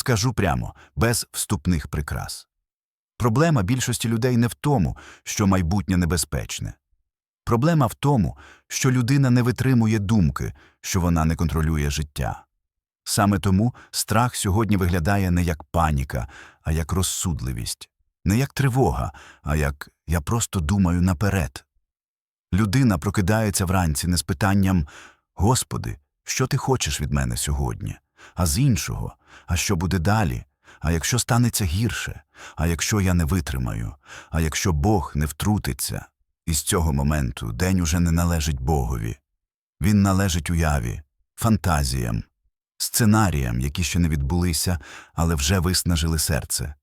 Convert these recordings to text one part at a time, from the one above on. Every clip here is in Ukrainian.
Скажу прямо, без вступних прикрас. Проблема більшості людей не в тому, що майбутнє небезпечне. Проблема в тому, що людина не витримує думки, що вона не контролює життя. Саме тому страх сьогодні виглядає не як паніка, а як розсудливість, не як тривога, а як я просто думаю наперед. Людина прокидається вранці не з питанням Господи, що ти хочеш від мене сьогодні? А з іншого, а що буде далі? А якщо станеться гірше? А якщо я не витримаю? А якщо Бог не втрутиться? І з цього моменту день уже не належить Богові. Він належить уяві, фантазіям, сценаріям, які ще не відбулися, але вже виснажили серце.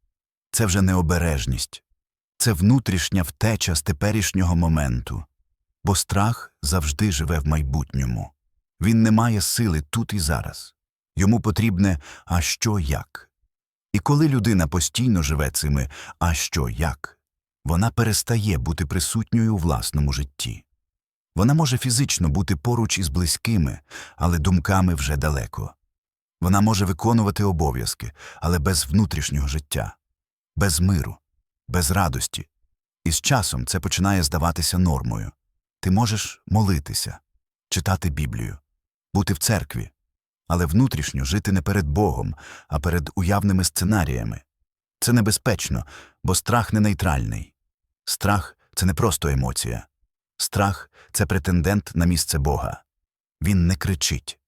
Це вже не обережність, це внутрішня втеча з теперішнього моменту, бо страх завжди живе в майбутньому. Він не має сили тут і зараз. Йому потрібне а що як. І коли людина постійно живе цими а що як, вона перестає бути присутньою у власному житті. Вона може фізично бути поруч із близькими, але думками вже далеко. Вона може виконувати обов'язки, але без внутрішнього життя, без миру, без радості. І з часом це починає здаватися нормою. Ти можеш молитися, читати Біблію, бути в церкві, але внутрішньо жити не перед Богом, а перед уявними сценаріями. Це небезпечно, бо страх не нейтральний. Страх це не просто емоція. Страх це претендент на місце Бога. Він не кричить,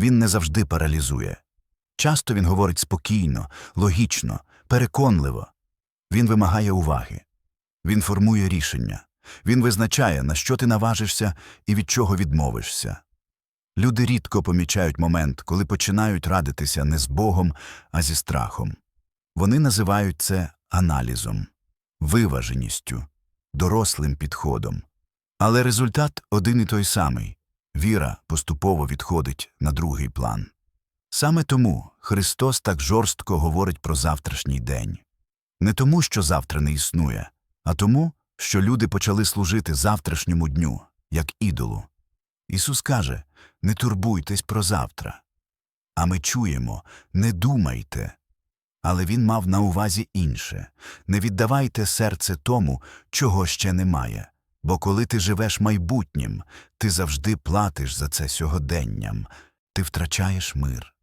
він не завжди паралізує. Часто він говорить спокійно, логічно, переконливо. Він вимагає уваги. Він формує рішення. Він визначає, на що ти наважишся і від чого відмовишся. Люди рідко помічають момент, коли починають радитися не з Богом, а зі страхом. Вони називають це аналізом, виваженістю, дорослим підходом. Але результат один і той самий віра поступово відходить на другий план. Саме тому Христос так жорстко говорить про завтрашній день. Не тому, що завтра не існує, а тому, що люди почали служити завтрашньому дню, як ідолу. Ісус каже не турбуйтесь про завтра. А ми чуємо не думайте. Але Він мав на увазі інше не віддавайте серце тому, чого ще немає. Бо коли ти живеш майбутнім, ти завжди платиш за це сьогоденням, ти втрачаєш мир,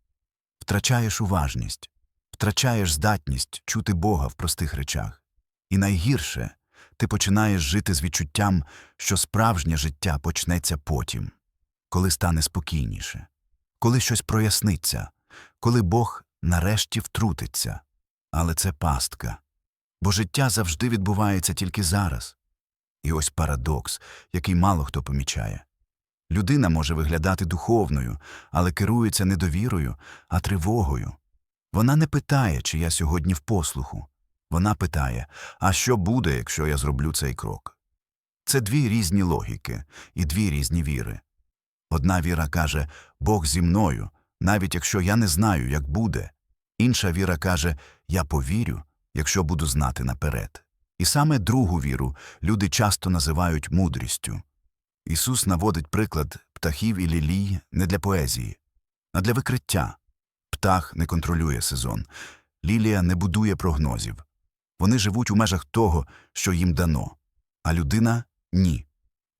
втрачаєш уважність, втрачаєш здатність чути Бога в простих речах. І найгірше ти починаєш жити з відчуттям, що справжнє життя почнеться потім, коли стане спокійніше, коли щось проясниться, коли Бог нарешті втрутиться. Але це пастка, бо життя завжди відбувається тільки зараз. І ось парадокс, який мало хто помічає. Людина може виглядати духовною, але керується не довірою, а тривогою. Вона не питає, чи я сьогодні в послуху. Вона питає, а що буде, якщо я зроблю цей крок? Це дві різні логіки і дві різні віри. Одна віра каже Бог зі мною, навіть якщо я не знаю, як буде. Інша віра каже Я повірю, якщо буду знати наперед. І саме другу віру люди часто називають мудрістю. Ісус наводить приклад птахів і лілій не для поезії, а для викриття. Птах не контролює сезон, лілія не будує прогнозів. Вони живуть у межах того, що їм дано, а людина ні.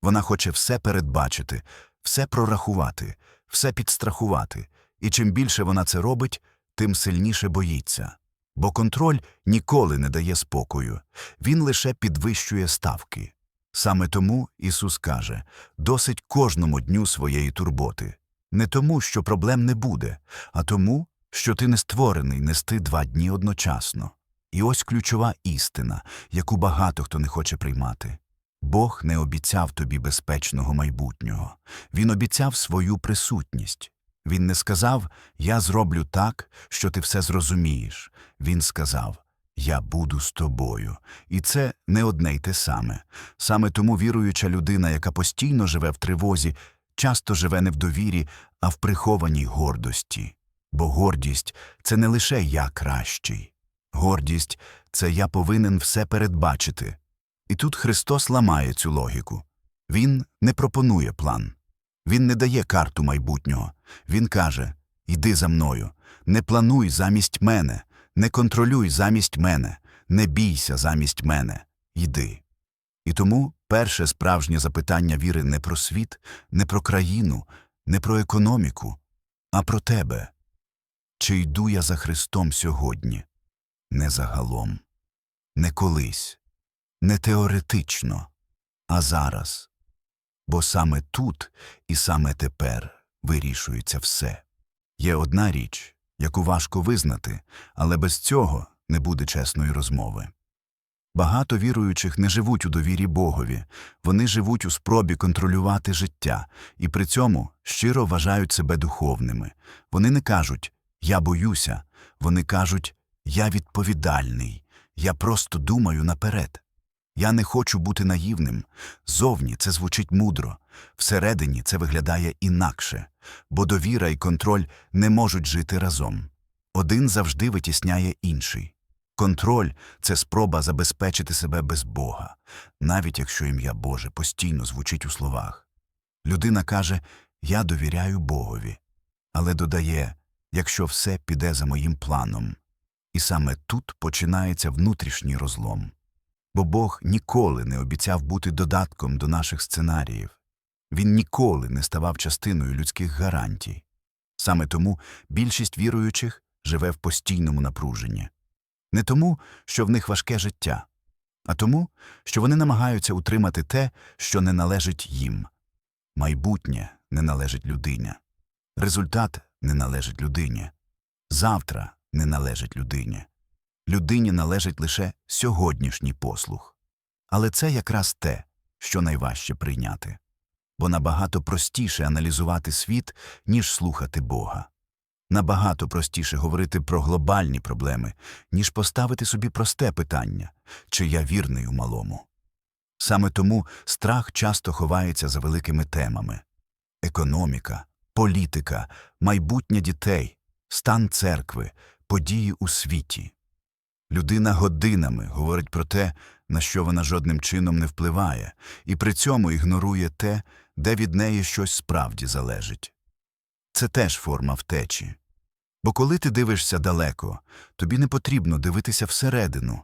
Вона хоче все передбачити, все прорахувати, все підстрахувати, і чим більше вона це робить, тим сильніше боїться. Бо контроль ніколи не дає спокою, він лише підвищує ставки. Саме тому Ісус каже досить кожному дню своєї турботи, не тому, що проблем не буде, а тому, що ти не створений нести два дні одночасно. І ось ключова істина, яку багато хто не хоче приймати. Бог не обіцяв тобі безпечного майбутнього, Він обіцяв свою присутність. Він не сказав Я зроблю так, що ти все зрозумієш. Він сказав Я буду з тобою. І це не одне й те саме. Саме тому віруюча людина, яка постійно живе в тривозі, часто живе не в довірі, а в прихованій гордості. Бо гордість це не лише я кращий. Гордість це я повинен все передбачити. І тут Христос ламає цю логіку. Він не пропонує план. Він не дає карту майбутнього. Він каже Йди за мною, не плануй замість мене, не контролюй замість мене, не бійся замість мене. Йди. І тому перше справжнє запитання віри не про світ, не про країну, не про економіку, а про тебе. Чи йду я за Христом сьогодні? Не загалом, не колись, не теоретично, а зараз. Бо саме тут і саме тепер вирішується все. Є одна річ, яку важко визнати, але без цього не буде чесної розмови. Багато віруючих не живуть у довірі Богові, вони живуть у спробі контролювати життя і при цьому щиро вважають себе духовними. Вони не кажуть Я боюся, вони кажуть Я відповідальний, я просто думаю наперед. Я не хочу бути наївним. Зовні це звучить мудро, всередині це виглядає інакше, бо довіра і контроль не можуть жити разом. Один завжди витісняє інший. Контроль це спроба забезпечити себе без Бога, навіть якщо ім'я Боже постійно звучить у словах. Людина каже Я довіряю Богові, але додає якщо все піде за моїм планом. І саме тут починається внутрішній розлом. Бо Бог ніколи не обіцяв бути додатком до наших сценаріїв. Він ніколи не ставав частиною людських гарантій. Саме тому більшість віруючих живе в постійному напруженні. Не тому, що в них важке життя, а тому, що вони намагаються утримати те, що не належить їм. Майбутнє не належить людині. Результат не належить людині. Завтра не належить людині. Людині належить лише сьогоднішній послух. Але це якраз те, що найважче прийняти. Бо набагато простіше аналізувати світ, ніж слухати Бога. Набагато простіше говорити про глобальні проблеми, ніж поставити собі просте питання, чи я вірний у малому. Саме тому страх часто ховається за великими темами економіка, політика, майбутнє дітей, стан церкви, події у світі. Людина годинами говорить про те, на що вона жодним чином не впливає, і при цьому ігнорує те, де від неї щось справді залежить. Це теж форма втечі. Бо коли ти дивишся далеко, тобі не потрібно дивитися всередину.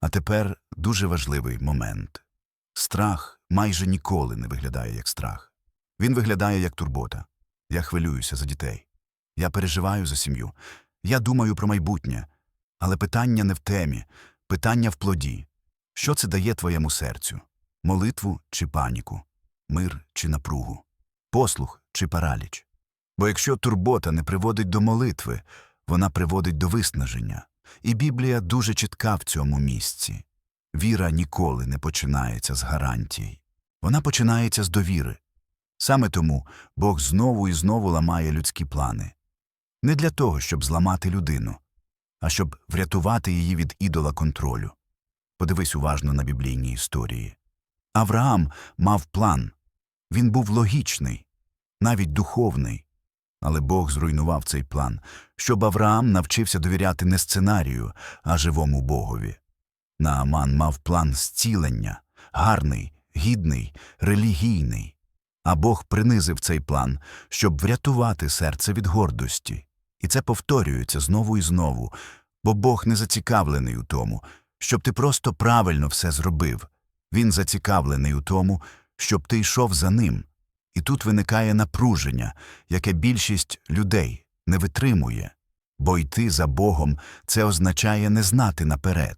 А тепер дуже важливий момент. Страх майже ніколи не виглядає як страх. Він виглядає як турбота. Я хвилююся за дітей. Я переживаю за сім'ю. Я думаю про майбутнє. Але питання не в темі, питання в плоді. Що це дає твоєму серцю? Молитву чи паніку, мир чи напругу, послух чи параліч? Бо якщо турбота не приводить до молитви, вона приводить до виснаження. І Біблія дуже чітка в цьому місці. Віра ніколи не починається з гарантій. Вона починається з довіри. Саме тому Бог знову і знову ламає людські плани. Не для того, щоб зламати людину, а щоб врятувати її від ідола контролю. Подивись уважно на біблійні історії. Авраам мав план. Він був логічний, навіть духовний. Але Бог зруйнував цей план, щоб Авраам навчився довіряти не сценарію, а живому Богові. Нааман мав план зцілення, гарний, гідний, релігійний. А Бог принизив цей план, щоб врятувати серце від гордості. І це повторюється знову і знову, бо Бог не зацікавлений у тому, щоб ти просто правильно все зробив. Він зацікавлений у тому, щоб ти йшов за ним. І тут виникає напруження, яке більшість людей не витримує, бо йти за Богом це означає не знати наперед.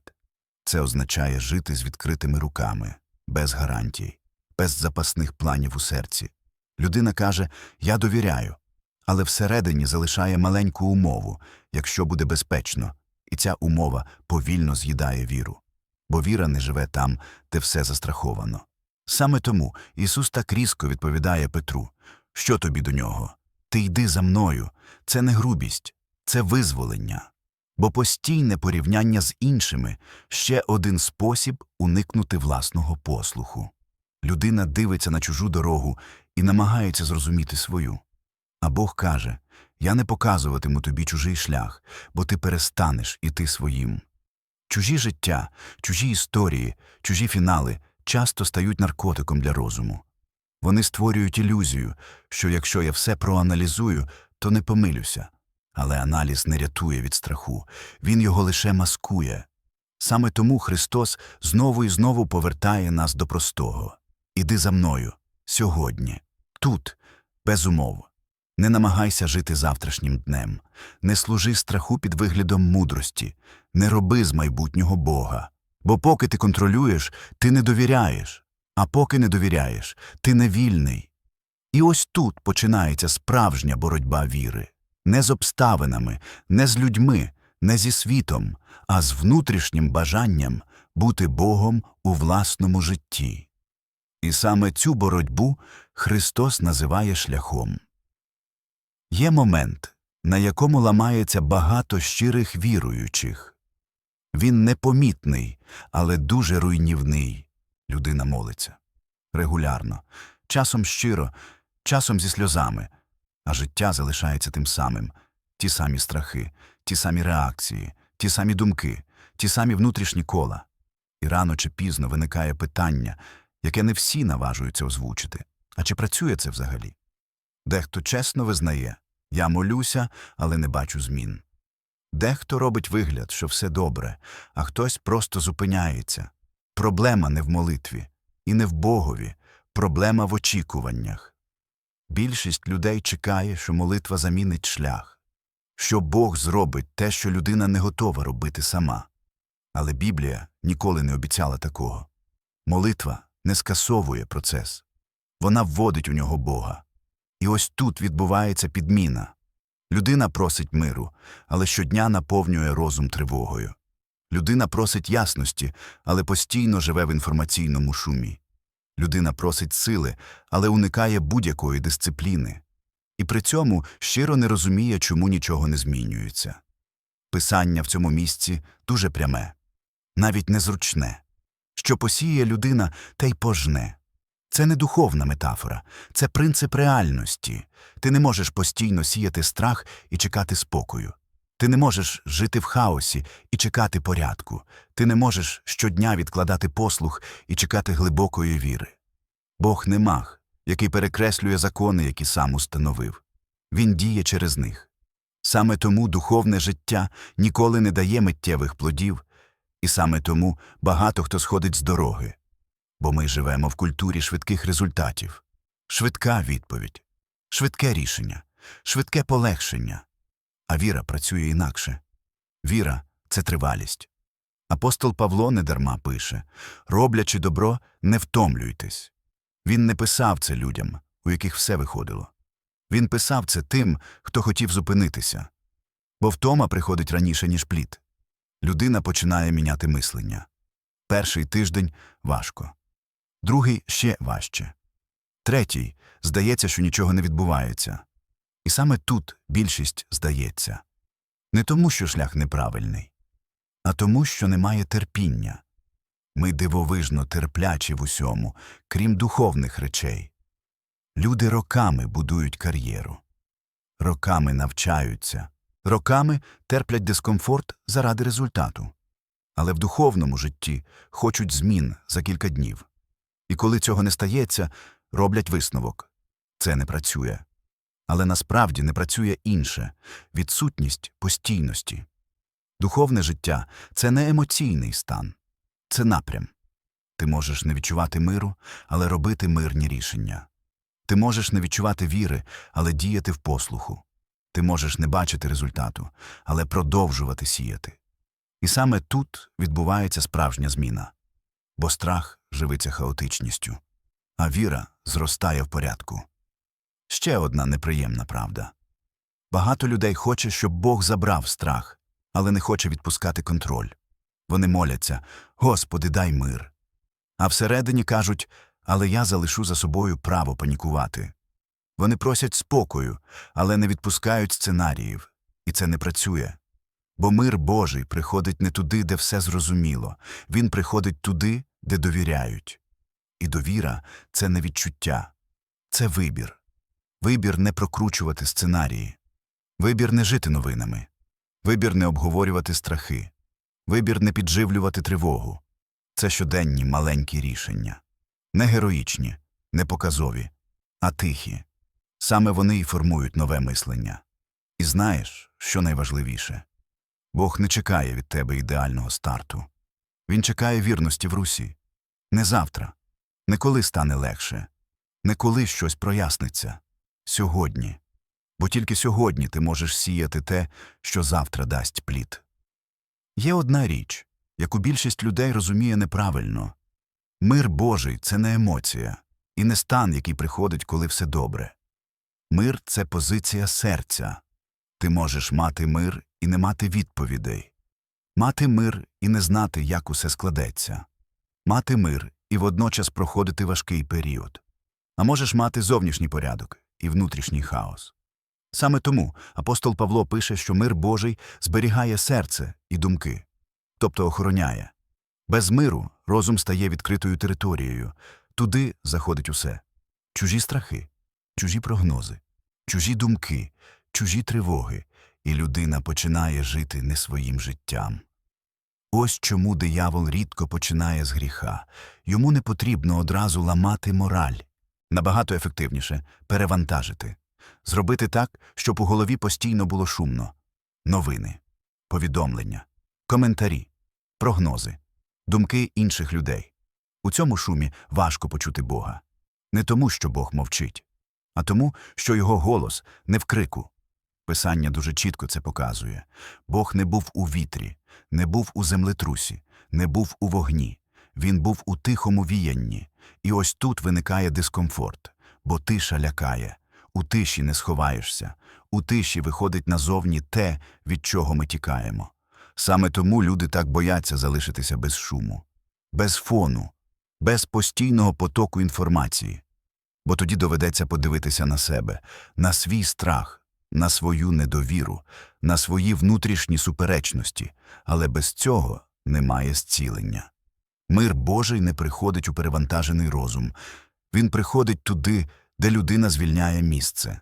Це означає жити з відкритими руками, без гарантій, без запасних планів у серці. Людина каже Я довіряю, але всередині залишає маленьку умову, якщо буде безпечно, і ця умова повільно з'їдає віру. Бо віра не живе там, де все застраховано. Саме тому Ісус так різко відповідає Петру Що тобі до нього? Ти йди за мною. Це не грубість, це визволення. Бо постійне порівняння з іншими ще один спосіб уникнути власного послуху. Людина дивиться на чужу дорогу і намагається зрозуміти свою. А Бог каже Я не показуватиму тобі чужий шлях, бо ти перестанеш іти своїм. Чужі життя, чужі історії, чужі фінали часто стають наркотиком для розуму. Вони створюють ілюзію, що якщо я все проаналізую, то не помилюся. Але аналіз не рятує від страху, він його лише маскує. Саме тому Христос знову і знову повертає нас до простого. Іди за мною, сьогодні, тут, без умов. Не намагайся жити завтрашнім днем, не служи страху під виглядом мудрості, не роби з майбутнього Бога. Бо поки ти контролюєш, ти не довіряєш, а поки не довіряєш, ти не вільний. І ось тут починається справжня боротьба віри. Не з обставинами, не з людьми, не зі світом, а з внутрішнім бажанням бути Богом у власному житті. І саме цю боротьбу Христос називає шляхом. Є момент, на якому ламається багато щирих віруючих. Він непомітний, але дуже руйнівний. Людина молиться. Регулярно, часом щиро, часом зі сльозами, а життя залишається тим самим. Ті самі страхи, ті самі реакції, ті самі думки, ті самі внутрішні кола. І рано чи пізно виникає питання, яке не всі наважуються озвучити. А чи працює це взагалі? Дехто чесно визнає я молюся, але не бачу змін. Дехто робить вигляд, що все добре, а хтось просто зупиняється. Проблема не в молитві і не в Богові, проблема в очікуваннях. Більшість людей чекає, що молитва замінить шлях, що Бог зробить те, що людина не готова робити сама. Але Біблія ніколи не обіцяла такого. Молитва не скасовує процес, вона вводить у нього Бога. І ось тут відбувається підміна. Людина просить миру, але щодня наповнює розум тривогою. Людина просить ясності, але постійно живе в інформаційному шумі. Людина просить сили, але уникає будь-якої дисципліни. І при цьому щиро не розуміє, чому нічого не змінюється. Писання в цьому місці дуже пряме, навіть незручне. Що посіє людина, те й пожне. Це не духовна метафора, це принцип реальності. Ти не можеш постійно сіяти страх і чекати спокою. Ти не можеш жити в хаосі і чекати порядку. Ти не можеш щодня відкладати послух і чекати глибокої віри. Бог не маг, який перекреслює закони, які сам установив. Він діє через них. Саме тому духовне життя ніколи не дає миттєвих плодів, і саме тому багато хто сходить з дороги. Бо ми живемо в культурі швидких результатів. Швидка відповідь, швидке рішення, швидке полегшення. А віра працює інакше. Віра це тривалість. Апостол Павло недарма пише роблячи добро, не втомлюйтесь. Він не писав це людям, у яких все виходило. Він писав це тим, хто хотів зупинитися. Бо втома приходить раніше, ніж плід. Людина починає міняти мислення. Перший тиждень важко, другий ще важче. Третій здається, що нічого не відбувається. І саме тут більшість здається. Не тому, що шлях неправильний, а тому, що немає терпіння. Ми дивовижно терплячі в усьому, крім духовних речей. Люди роками будують кар'єру, роками навчаються, роками терплять дискомфорт заради результату. Але в духовному житті хочуть змін за кілька днів. І коли цього не стається, роблять висновок це не працює. Але насправді не працює інше відсутність постійності. Духовне життя це не емоційний стан, це напрям. Ти можеш не відчувати миру, але робити мирні рішення. Ти можеш не відчувати віри, але діяти в послуху. Ти можеш не бачити результату, але продовжувати сіяти. І саме тут відбувається справжня зміна. Бо страх живиться хаотичністю, а віра зростає в порядку. Ще одна неприємна правда. Багато людей хоче, щоб Бог забрав страх, але не хоче відпускати контроль. Вони моляться Господи, дай мир. А всередині кажуть Але я залишу за собою право панікувати. Вони просять спокою, але не відпускають сценаріїв, і це не працює. Бо мир Божий приходить не туди, де все зрозуміло, він приходить туди, де довіряють. І довіра це не відчуття, це вибір. Вибір не прокручувати сценарії, вибір не жити новинами, вибір не обговорювати страхи, вибір не підживлювати тривогу. Це щоденні маленькі рішення. Не героїчні, не показові, а тихі. Саме вони й формують нове мислення. І знаєш, що найважливіше? Бог не чекає від тебе ідеального старту. Він чекає вірності в русі. Не завтра, не коли стане легше, не коли щось проясниться. Сьогодні. Бо тільки сьогодні ти можеш сіяти те, що завтра дасть плід. Є одна річ, яку більшість людей розуміє неправильно мир Божий це не емоція і не стан, який приходить, коли все добре. Мир це позиція серця. Ти можеш мати мир і не мати відповідей, мати мир і не знати, як усе складеться, мати мир і водночас проходити важкий період. А можеш мати зовнішній порядок і внутрішній хаос. Саме тому апостол Павло пише, що мир Божий зберігає серце і думки, тобто охороняє. Без миру розум стає відкритою територією, туди заходить усе чужі страхи, чужі прогнози, чужі думки, чужі тривоги, і людина починає жити не своїм життям. Ось чому диявол рідко починає з гріха. Йому не потрібно одразу ламати мораль. Набагато ефективніше перевантажити, зробити так, щоб у голові постійно було шумно. Новини, повідомлення, коментарі, прогнози, думки інших людей. У цьому шумі важко почути Бога. Не тому, що Бог мовчить, а тому, що його голос не в крику. Писання дуже чітко це показує. Бог не був у вітрі, не був у землетрусі, не був у вогні. Він був у тихому віянні. І ось тут виникає дискомфорт, бо тиша лякає. У тиші не сховаєшся, у тиші виходить назовні те, від чого ми тікаємо. Саме тому люди так бояться залишитися без шуму, без фону, без постійного потоку інформації. Бо тоді доведеться подивитися на себе, на свій страх, на свою недовіру, на свої внутрішні суперечності, але без цього немає зцілення. Мир Божий не приходить у перевантажений розум, він приходить туди, де людина звільняє місце.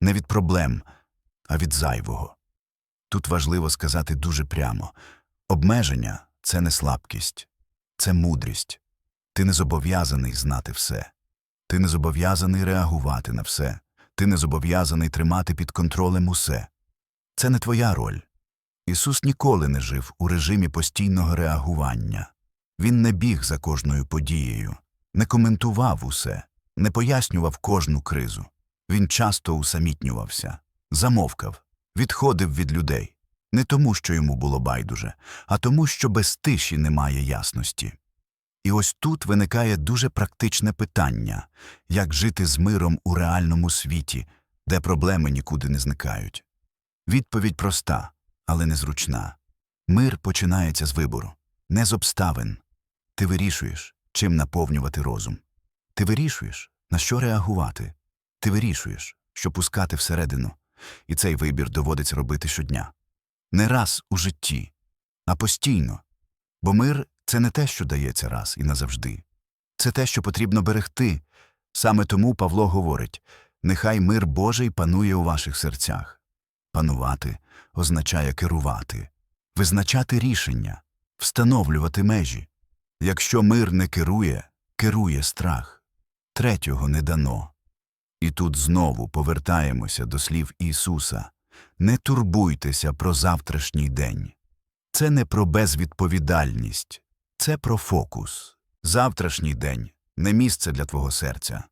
Не від проблем, а від зайвого. Тут важливо сказати дуже прямо обмеження це не слабкість, це мудрість. Ти не зобов'язаний знати все. Ти не зобов'язаний реагувати на все. Ти не зобов'язаний тримати під контролем усе. Це не твоя роль. Ісус ніколи не жив у режимі постійного реагування. Він не біг за кожною подією, не коментував усе, не пояснював кожну кризу. Він часто усамітнювався, замовкав, відходив від людей. Не тому, що йому було байдуже, а тому, що без тиші немає ясності. І ось тут виникає дуже практичне питання як жити з миром у реальному світі, де проблеми нікуди не зникають. Відповідь проста, але незручна. Мир починається з вибору, не з обставин. Ти вирішуєш, чим наповнювати розум. Ти вирішуєш, на що реагувати. Ти вирішуєш, що пускати всередину. І цей вибір доводиться робити щодня. Не раз у житті, а постійно. Бо мир це не те, що дається раз і назавжди. Це те, що потрібно берегти. Саме тому Павло говорить нехай мир Божий панує у ваших серцях. Панувати означає керувати, визначати рішення, встановлювати межі. Якщо мир не керує, керує страх. Третього не дано. І тут знову повертаємося до слів Ісуса не турбуйтеся про завтрашній день. Це не про безвідповідальність, це про фокус. Завтрашній день не місце для твого серця.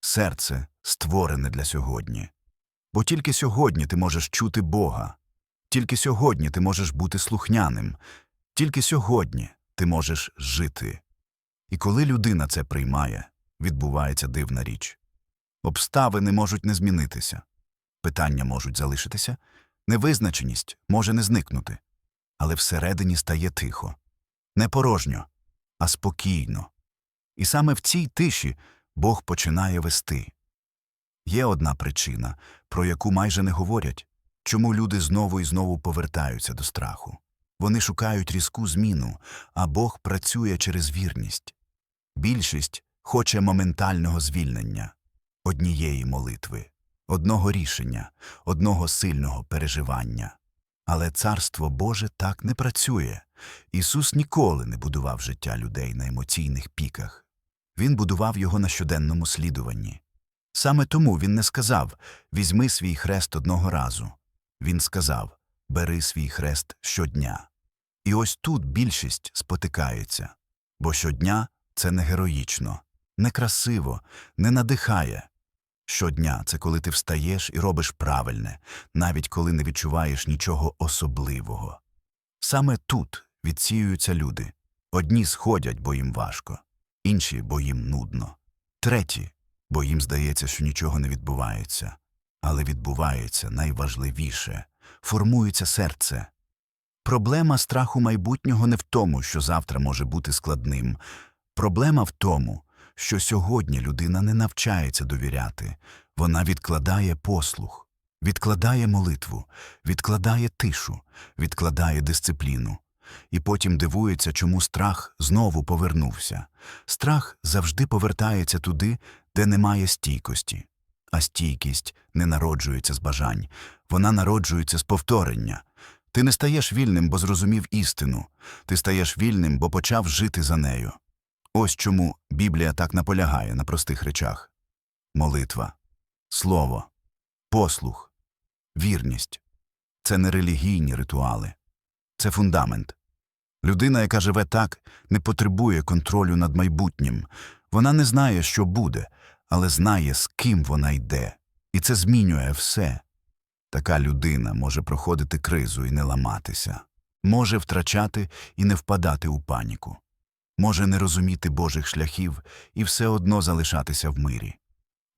Серце створене для сьогодні. Бо тільки сьогодні ти можеш чути Бога, тільки сьогодні ти можеш бути слухняним, тільки сьогодні ти можеш жити. І коли людина це приймає, відбувається дивна річ. Обставини можуть не змінитися, питання можуть залишитися, невизначеність може не зникнути, але всередині стає тихо, не порожньо, а спокійно. І саме в цій тиші Бог починає вести. Є одна причина, про яку майже не говорять, чому люди знову і знову повертаються до страху. Вони шукають різку зміну, а Бог працює через вірність. Більшість хоче моментального звільнення, однієї молитви, одного рішення, одного сильного переживання. Але Царство Боже так не працює. Ісус ніколи не будував життя людей на емоційних піках. Він будував його на щоденному слідуванні. Саме тому він не сказав візьми свій хрест одного разу. Він сказав Бери свій хрест щодня. І ось тут більшість спотикається, бо щодня це не героїчно, не красиво, не надихає. Щодня це коли ти встаєш і робиш правильне, навіть коли не відчуваєш нічого особливого. Саме тут відсіюються люди. Одні сходять, бо їм важко, інші, бо їм нудно, треті, бо їм здається, що нічого не відбувається. Але відбувається найважливіше формується серце. Проблема страху майбутнього не в тому, що завтра може бути складним. Проблема в тому, що сьогодні людина не навчається довіряти, вона відкладає послух, відкладає молитву, відкладає тишу, відкладає дисципліну. І потім дивується, чому страх знову повернувся. Страх завжди повертається туди, де немає стійкості. А стійкість не народжується з бажань, вона народжується з повторення. Ти не стаєш вільним, бо зрозумів істину, ти стаєш вільним, бо почав жити за нею. Ось чому Біблія так наполягає на простих речах молитва, слово, послух, вірність це не релігійні ритуали, це фундамент. Людина, яка живе так, не потребує контролю над майбутнім. Вона не знає, що буде, але знає, з ким вона йде. І це змінює все. Така людина може проходити кризу і не ламатися, може втрачати і не впадати у паніку, може не розуміти Божих шляхів і все одно залишатися в мирі.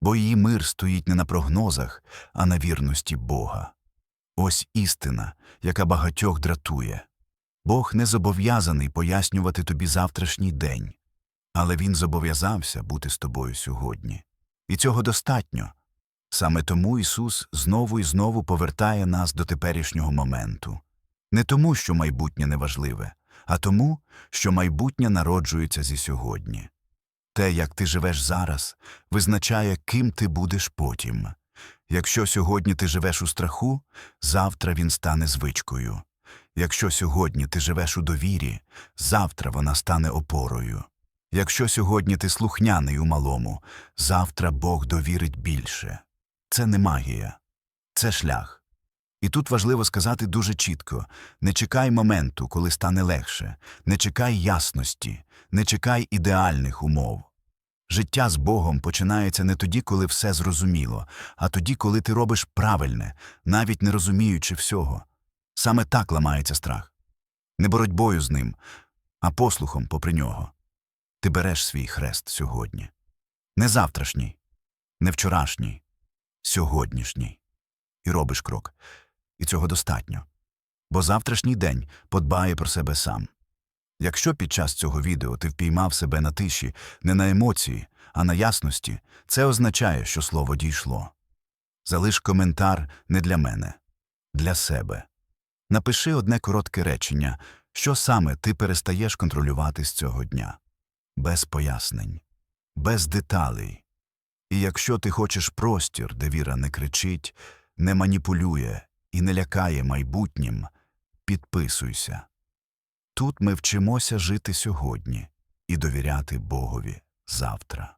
Бо її мир стоїть не на прогнозах, а на вірності Бога. Ось істина, яка багатьох дратує. Бог не зобов'язаний пояснювати тобі завтрашній день, але Він зобов'язався бути з тобою сьогодні. І цього достатньо. Саме тому Ісус знову і знову повертає нас до теперішнього моменту. Не тому, що майбутнє неважливе, а тому, що майбутнє народжується зі сьогодні. Те, як ти живеш зараз, визначає, ким ти будеш потім. Якщо сьогодні ти живеш у страху, завтра він стане звичкою. Якщо сьогодні ти живеш у довірі, завтра вона стане опорою. Якщо сьогодні ти слухняний у малому, завтра Бог довірить більше. Це не магія, це шлях. І тут важливо сказати дуже чітко не чекай моменту, коли стане легше, не чекай ясності, не чекай ідеальних умов. Життя з Богом починається не тоді, коли все зрозуміло, а тоді, коли ти робиш правильне, навіть не розуміючи всього. Саме так ламається страх. Не боротьбою з ним, а послухом попри нього. Ти береш свій хрест сьогодні. Не завтрашній, не вчорашній, сьогоднішній. І робиш крок. І цього достатньо. Бо завтрашній день подбає про себе сам. Якщо під час цього відео ти впіймав себе на тиші, не на емоції, а на ясності, це означає, що слово дійшло. Залиш коментар не для мене, для себе. Напиши одне коротке речення, що саме ти перестаєш контролювати з цього дня. Без пояснень, без деталей. І якщо ти хочеш простір, де віра не кричить, не маніпулює і не лякає майбутнім, підписуйся. Тут ми вчимося жити сьогодні і довіряти Богові завтра.